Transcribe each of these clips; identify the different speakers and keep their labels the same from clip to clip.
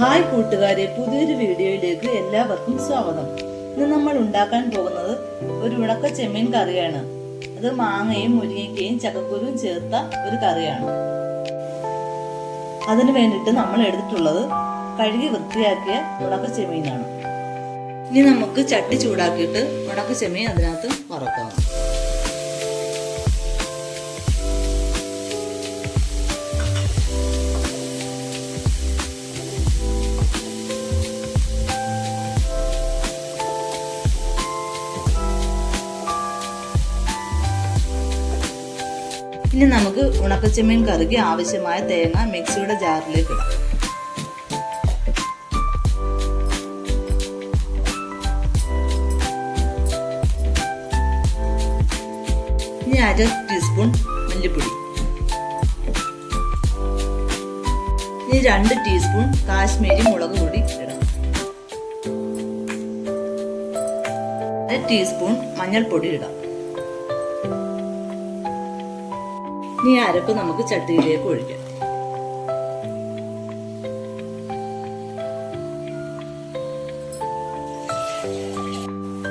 Speaker 1: hi കൂട്ടുകാരെ പുതിയൊരു വീഡിയോയിലേക്ക് എല്ലാവർക്കും സ്വാഗതം ഇന്ന് നമ്മൾ ഉണ്ടാക്കാൻ പോകുന്നത് ഒരു ഉണക്ക ചെമ്മീൻ കറിയാണ് അത് മാങ്ങയും മുരിങ്ങയ്ക്കയും ചക്കക്കുരും ചേർത്ത ഒരു കറിയാണ് അതിനു വേണ്ടിയിട്ട് നമ്മൾ എടുത്തിട്ടുള്ളത് കഴുകി വൃത്തിയാക്കിയ ഉണക്ക ചെമ്മീനാണ് ഇനി നമുക്ക് ചട്ടി ചൂടാക്കിയിട്ട് ഉണക്ക ചെമ്മീൻ അതിനകത്ത് വറക്കാം ഇനി നമുക്ക് ഉണക്കച്ചെമ്മീൻ കറിക്ക് ആവശ്യമായ തേങ്ങ മിക്സിയുടെ ജാറിലേക്ക് ഇടാം ഇനി അര ടീസ്പൂൺ മല്ലിപ്പൊടി ഇനി രണ്ട് ടീസ്പൂൺ കാശ്മീരി മുളക് പൊടി ഇടാം അര ടീസ്പൂൺ മഞ്ഞൾപ്പൊടി ഇടാം ഇനി അരപ്പ് നമുക്ക് ചട്ടിയിലേക്ക് ഒഴിക്കാം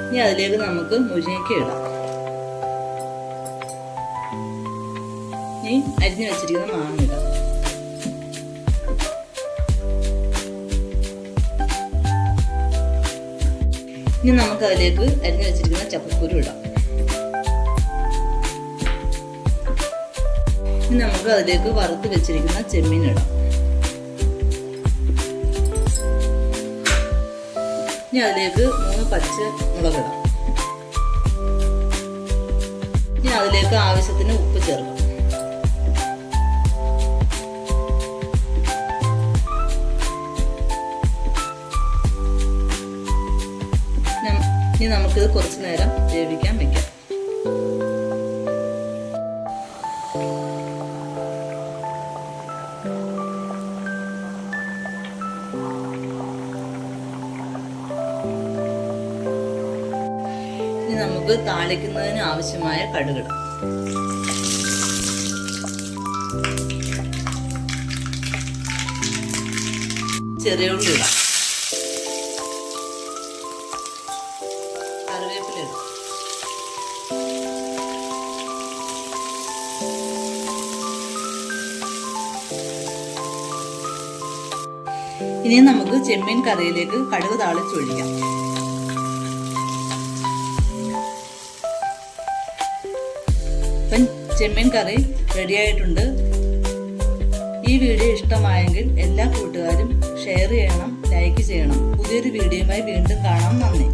Speaker 1: ഇനി അതിലേക്ക് നമുക്ക് മുരിങ്ങയ്ക്ക ഇടാം ഇനി അരിഞ്ഞു വെച്ചിരിക്കുന്ന മാങ്ങ ഇടാം ഇനി നമുക്ക് അതിലേക്ക് അരിഞ്ഞു വെച്ചിരിക്കുന്ന ചക്കക്കുരു ഇടാം ഇനി നമുക്ക് അതിലേക്ക് വറുത്ത് വെച്ചിരിക്കുന്ന ചെമ്മീൻ ഇടാം ഇനി അതിലേക്ക് മൂന്ന് പച്ച മുളക് ഇടാം ഇനി അതിലേക്ക് ആവശ്യത്തിന് ഉപ്പ് ചേർക്കാം ഇനി നമുക്കിത് കുറച്ച് നേരം വേവിക്കാൻ വെക്കാം ഇനി നമുക്ക് താളിക്കുന്നതിന് ആവശ്യമായ കടുകൾ ചെറിയ ഉള്ളി ഇനി നമുക്ക് ചെമ്മീൻ കറിയിലേക്ക് കടുക് താളിച്ചൊഴിക്കാം ചെമ്മീൻ കറി റെഡിയായിട്ടുണ്ട് ഈ വീഡിയോ ഇഷ്ടമായെങ്കിൽ എല്ലാ കൂട്ടുകാരും ഷെയർ ചെയ്യണം ലൈക്ക് ചെയ്യണം പുതിയൊരു വീഡിയോയുമായി വീണ്ടും കാണാം നന്ദി